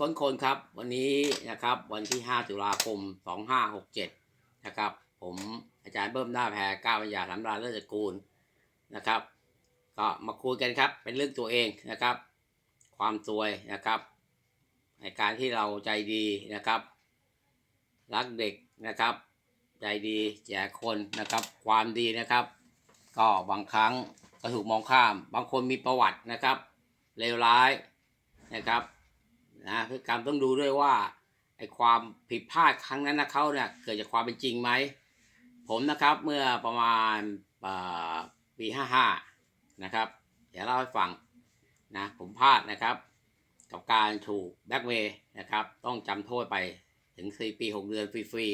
ค้นคนครับ วันนี้นะครับวันที่ 5 ตุลาคม 2567 นะครับ ผมอาจารย์เบิ้มหน้าแพรก้าวปัญญาสำราญเลิศกูลนะครับ ก็มาคุยกันครับ เป็นเรื่องตัวเองนะครับ ความซวยนะครับ ในการที่เราใจดีนะครับ รักเด็กนะครับ ใจดีแจกคนนะครับ ความดีนะครับ ก็บางครั้งก็ถูกมองข้าม บางคนมีประวัตินะครับเลวร้ายนะครับ นะพฤติกรรมต้องดูด้วยว่าไอ้ความผิดพลาดครั้งนั้นนะเขาเนี่ยเกิดจากความเป็นจริงไหมผมนะครับเมื่อประมาณปีห้าห้านะครับเดี๋ยวเล่าให้ฟังนะผมพลาดนะครับ กับการถูกแบ็กเวย์นะครับ ต้องจำโทษไปถึง4ปี6เดือนฟรี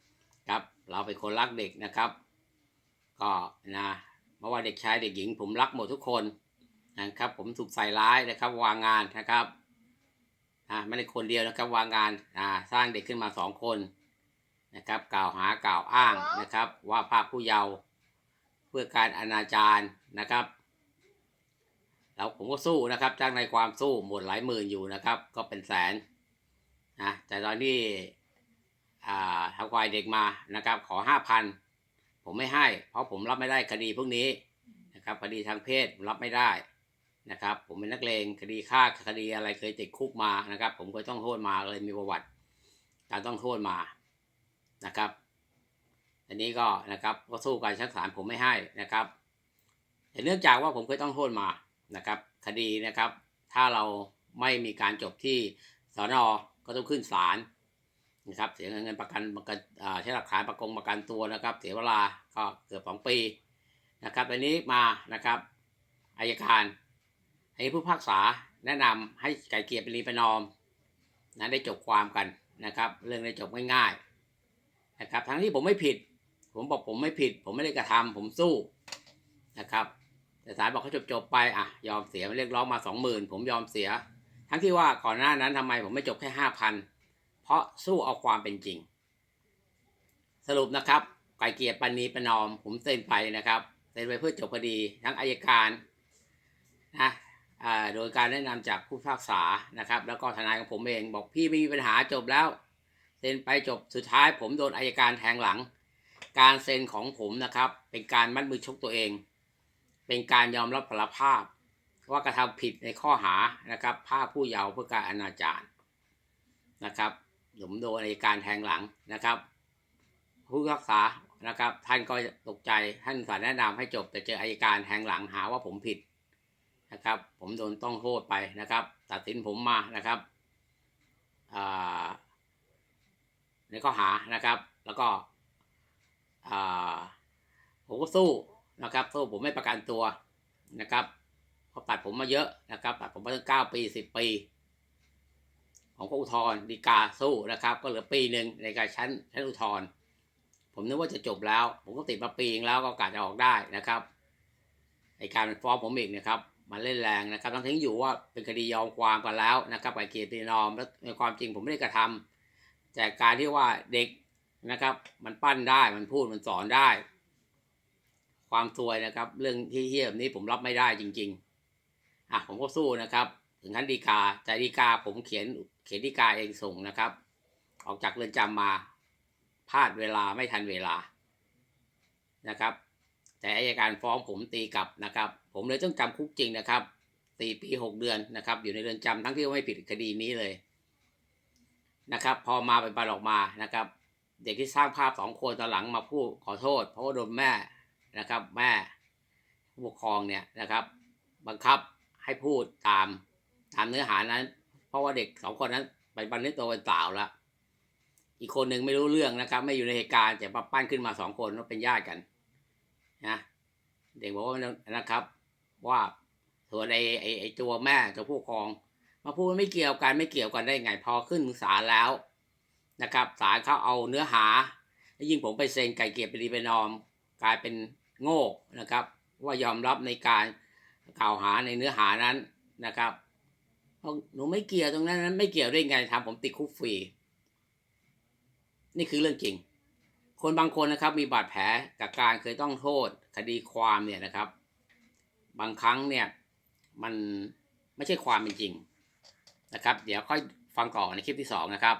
ๆครับเราเป็นคนรักเด็กนะครับ ก็นะไม่ว่าเด็กชายเด็กหญิง ผมรักหมดทุกคนนะครับ ผมถูกใส่ร้ายนะครับ วางงานนะครับ อ่าไม่ได้คนเดียวนะครับวางงานอ่าสร้างเด็กขึ้นมาสองคนนะครับ กล่าวหากล่าวอ้างนะครับ ว่าภาคผู้เยาว์เพื่อการอนาจารนะครับแล้วผมก็สู้นะครับจ้างในความสู้หมดหลายหมื่นอยู่นะครับ ก็เป็นแสนนะแต่ตอนที่อ่าทำควายเด็กมานะครับ ขอห้าพันผมไม่ให้ เพราะผมรับไม่ได้คดีพวกนี้นะครับคดีทางเพศผมรับไม่ได้ นะครับ ผมเป็นนักเลงคดีฆ่าคดีอะไรเคยติดคุกมานะครับ ผมเคยต้องโทษมาเลยมีประวัติ การต้องโทษมานะครับ อันนี้ก็นะครับก็สู้การชั้นศาลผมไม่ให้นะครับแต่เนื่องจากว่าผมเคยต้องโทษมานะครับ คดีนะครับ ถ้าเราไม่มีการจบที่สอนอก็ต้องขึ้นศาลนะครับ เสียเงินประกันประกันใช้หลักฐานประกงประกันตัวนะครับ เสียเวลาก็เกือบสองปีนะครับอันนี้มานะครับอายการ ให้ผู้พิพากษาแนะนำให้ไก่เกียเป็นรีประนอมนะได้จบความกันนะครับ เรื่องได้จบง่ายๆนะครับ ทั้งที่ผมไม่ผิด ผมบอกผมไม่ผิด ผมไม่ได้กระทำผมสู้นะครับแต่ศาลบอกเขาจบจบไปอะยอมเสียเรียกร้องมาสองหมื่นผมยอมเสีย ทั้งที่ว่าก่อนหน้านั้นทำไมผมไม่จบแค่ห้าพันเพราะสู้เอาความเป็นจริง สรุปนะครับ ไก่เกียรปณีประนอม ผมเซ็นไปนะครับเซ็นไปเพื่อจบคดี ทั้งอายการนะ โดยการแนะนำจากผู้พิพากษานะครับ แล้วก็ทนายของผมเองบอกพี่ไม่มีปัญหาจบแล้วเซ็นไปจบสุดท้ายผมโดนอายการแทงหลัง การเซ็นของผมนะครับ เป็นการมัดมือชกตัวเอง เป็นการยอมรับสารภาพ ว่ากระทำผิดในข้อหานะครับภาผู้เยาว์เพื่อการอนาจารนะครับผมโดนในการแทงหลังนะครับ ผู้พิพากษานะครับ ท่านก็ตกใจท่านสารแนะนำให้จบแต่เจออายการแทงหลังหาว่าผมผิด นะครับ ผมโดนต้องโทษไปนะครับ ตัดสินผมมานะครับในข้อหานะครับ แล้วก็ผมก็สู้นะครับสู้ผมไม่ประกันตัวนะครับเขาตัดผมมาเยอะนะครับ ตัดผมมาตั้งเก้าปีสิบปีของก็อุทธรณ์ดีกาสู้นะครับ ก็เหลือปีหนึ่งในการชั้นชั้นอุทธรณ์ผมนึกว่าจะจบแล้ว ผมก็ติดมาปีนึงแล้วก็กาจะออกได้นะครับในการฟ้องผมอีกนะครับ มันเล่นแรงนะครับทั้งที่อยู่ว่าเป็นคดียอมความกันแล้วนะครับไก่เกียรตินอมแล้วในความจริงผมไม่ได้กระทำแต่การที่ว่าเด็กนะครับ มันปั้นได้มันพูดมันสอนได้ ความซวยนะครับ เรื่องที่เฮี้ยบนี้ผมรับไม่ได้จริง ๆอะผมก็สู้นะครับ ถึงขั้นดีกาแต่ดีกาผมเขียนเขียนดีกาเองส่งนะครับ ออกจากเรือนจำมาพลาดเวลาไม่ทันเวลานะครับ แต่อายการฟ้องผมตีกลับนะครับ ผมเลยต้องจำคุกจริงนะครับสี่ปีหกเดือนนะครับ อยู่ในเรือนจำทั้งที่ไม่ผิดคดีนี้เลยนะครับ พอมาเป็นปานออกมานะครับ เด็กที่สร้างภาพสองคนตอนหลังมาพูดขอโทษ เพราะว่าโดนแม่นะครับ แม่ผู้ปกครองเนี่ยนะครับ บังคับให้พูดตามตามเนื้อหานั้น เพราะว่าเด็กสองคนนั้นไปบันทึกตัวเป็นสาวแล้วอีกคนหนึ่งไม่รู้เรื่องนะครับ ไม่อยู่ในเหตุการณ์แต่ปั้นขึ้นมาสองคนว่าเป็นญาติกันนะเด็กบอกว่านะครับ ว่าส่วนไอ้ไอ้ไอ้ตัวแม่ตัวผู้กครอง มาพูดไม่เกี่ยวกันไม่เกี่ยวกันได้ไงพอขึ้นศาลแล้วนะครับศาลเขาเอาเนื้อหาแล้วยิ่งผมไปเซ็นไก่เกลียรไปรีไปนอม กลายเป็นโง่นะครับ ว่ายอมรับในการกล่าวหาในเนื้อหานั้นนะครับเพราะหนูไม่เกี่ยวตรงนั้นนั้น ไม่เกี่ยวได้ไงทำผมติดคุกฟรีนี่คือเรื่องจริง คนบางคนนะครับมีบาดแผลกับการเคยต้องโทษคดีความเนี่ยนะครับ บางครั้งเนี่ยมันไม่ใช่ความเป็นจริงนะครับ เดี๋ยวค่อยฟังก่อนในคลิปที่สองนะครับ